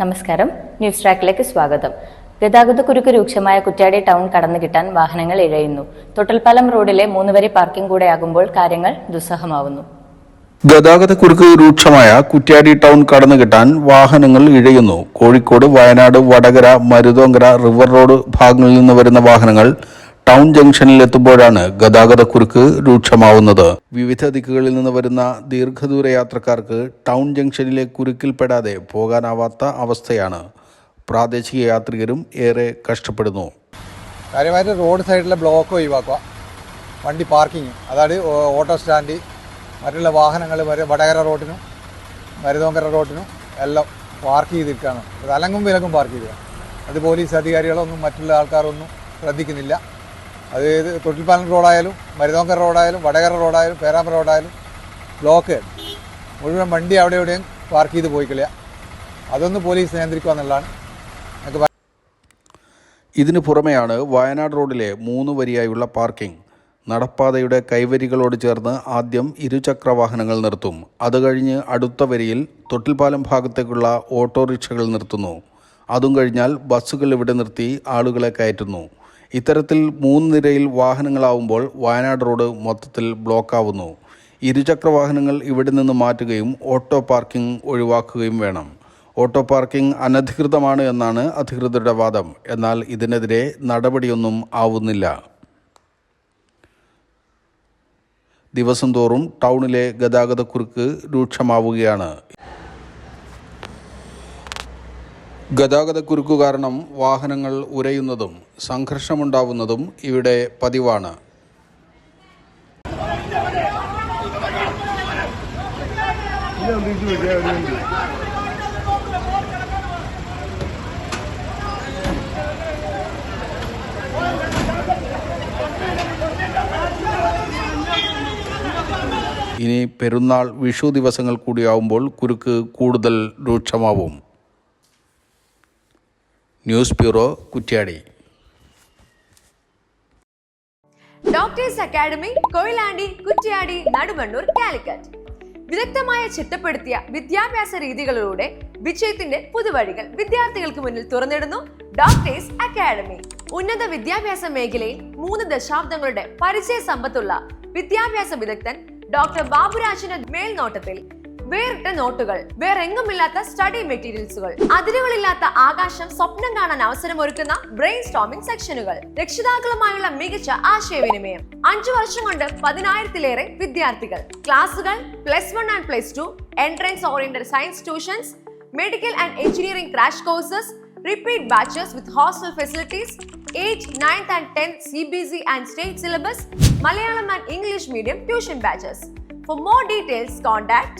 നമസ്കാരം. ന്യൂസ് ട്രാക്കിലേക്ക് സ്വാഗതം. ഗതാഗത കുരുക്ക് രൂക്ഷമായ കുറ്റ്യാടി ടൗൺ കടന്നു കിട്ടാൻ വാഹനങ്ങൾ ഇഴയുന്നു. തൊട്ടൽപ്പാലം റോഡിലെ മൂന്നുവരി പാർക്കിംഗ് കൂടെയാകുമ്പോൾ കാര്യങ്ങൾ ദുസ്സഹമാവുന്നു. ഗതാഗത കുരുക്ക് രൂക്ഷമായ കുറ്റ്യാടി ടൗൺ കടന്നു കിട്ടാൻ വാഹനങ്ങൾ ഇഴയുന്നു. കോഴിക്കോട് വയനാട് വടകര മരുതോങ്കര റിവർ റോഡ് ഭാഗങ്ങളിൽ നിന്ന് വരുന്ന വാഹനങ്ങൾ ടൗൺ ജംഗ്ഷനിൽ എത്തുമ്പോഴാണ് ഗതാഗതക്കുരുക്ക് രൂക്ഷമാവുന്നത്. വിവിധ ദിക്കുകളിൽ നിന്ന് വരുന്ന ദീർഘദൂര യാത്രക്കാർക്ക് ടൗൺ ജംഗ്ഷനിലെ കുരുക്കിൽപ്പെടാതെ പോകാനാവാത്ത അവസ്ഥയാണ്. പ്രാദേശിക യാത്രികരും ഏറെ കഷ്ടപ്പെടുന്നു. കാര്യമായിട്ട് റോഡ് സൈഡിലെ ബ്ലോക്ക് ഒഴിവാക്കുക. വണ്ടി പാർക്കിംഗ് അതായത് ഓട്ടോ സ്റ്റാൻഡ് മറ്റുള്ള വാഹനങ്ങൾ വരെ വടകര റോഡിനും മരുതോങ്കര റോഡിനും എല്ലാം പാർക്ക് ചെയ്തിരിക്കുകയാണ്. അത് തലങ്ങും വിലങ്ങും പാർക്ക് ചെയ്യുക. അത് പോലീസ് അധികാരികളൊന്നും മറ്റുള്ള ആൾക്കാരൊന്നും ശ്രദ്ധിക്കുന്നില്ല. അത് ഏത് തൊട്ടിൽപ്പാലം റോഡായാലും മരുതോങ്കര റോഡായാലും വടകര റോഡായാലും പേരാമ്പ്ര റോഡായാലും ബ്ലോക്ക് മുഴുവൻ വണ്ടി അവിടെ എവിടെയും പാർക്ക് ചെയ്ത് പോയിക്കില്ല അതൊന്ന് പോലീസ് നിയന്ത്രിക്കുക എന്നുള്ളതാണ്. ഞങ്ങൾക്ക് ഇതിനു പുറമെയാണ് വയനാട് റോഡിലെ മൂന്ന് വരിയായുള്ള പാർക്കിംഗ് നടപ്പാതയുടെ കൈവരികളോട് ചേർന്ന് ആദ്യം ഇരുചക്ര വാഹനങ്ങൾ നിർത്തും. അത് കഴിഞ്ഞ് അടുത്ത വരിയിൽ തൊട്ടിൽപ്പാലം ഭാഗത്തേക്കുള്ള ഓട്ടോറിക്ഷകൾ നിർത്തുന്നു. അതും കഴിഞ്ഞാൽ ബസ്സുകൾ ഇവിടെ നിർത്തി ആളുകളെ കയറ്റുന്നു. ഇത്തരത്തിൽ മൂന്ന് നിരയിൽ വാഹനങ്ങളാവുമ്പോൾ വയനാട് റോഡ് മൊത്തത്തിൽ ബ്ലോക്കാവുന്നു. ഇരുചക്ര വാഹനങ്ങൾ ഇവിടെ നിന്ന് മാറ്റുകയും ഓട്ടോ പാർക്കിംഗ് ഒഴിവാക്കുകയും വേണം. ഓട്ടോ പാർക്കിംഗ് അനധികൃതമാണ് എന്നാണ് അധികൃതരുടെ വാദം. എന്നാൽ ഇതിനെതിരെ നടപടിയൊന്നും ആവുന്നില്ല. ദിവസം തോറും ടൗണിലെ ഗതാഗതക്കുരുക്ക് രൂക്ഷമാവുകയാണ്. ഗതാഗതക്കുരുക്കു കാരണം വാഹനങ്ങൾ ഉരയുന്നതും സംഘർഷമുണ്ടാവുന്നതും ഇവിടെ പതിവാണ്. ഇനി പെരുന്നാൾ വിഷു ദിവസങ്ങൾ കൂടിയാവുമ്പോൾ കുരുക്ക് കൂടുതൽ രൂക്ഷമാവും. News bureau Kuttiady. Doctors academy Koyilandy Kuttiady Nadumannur Calicut. വിദഗ്ധമായ ചിട്ടപ്പെടുത്തിയ വിദ്യാഭ്യാസ രീതികളിലൂടെ വിജയത്തിന്റെ പുതുവഴികൾ വിദ്യാർത്ഥികൾക്ക് മുന്നിൽ തുറന്നിടുന്നു ഡോക്ടേഴ്സ് അക്കാഡമി. ഉന്നത വിദ്യാഭ്യാസ മേഖലയിൽ മൂന്ന് ദശാബ്ദങ്ങളുടെ പരിചയ സമ്പത്തുള്ള വിദ്യാഭ്യാസ വിദഗ്ധൻ ഡോക്ടർ ബാബുരാജിന്റെ മേൽനോട്ടത്തിൽ വേറിട്ട നോട്ടുകൾ വേറെങ്ങുമില്ലാത്ത സ്റ്റഡി മെറ്റീരിയൽസുകൾ അതിരുകളില്ലാത്ത ആകാശം സ്വപ്നം കാണാൻ അവസരമൊരുക്കുന്ന ബ്രെയിൻ സ്റ്റോമിംഗ് സെക്ഷനുകൾ രക്ഷിതാക്കളുമായുള്ള മികച്ച ആശയവിനിമയം അഞ്ചു വർഷം കൊണ്ട് പതിനായിരത്തിലേറെ വിദ്യാർത്ഥികൾ ക്ലാസുകൾ plus one and plus two entrance oriented science tuitions medical and engineering crash courses repeat batches with hostel facilities, 8th, 9th and 10th CBC and state syllabus, Malayalam and English medium tuition batches. For more details, contact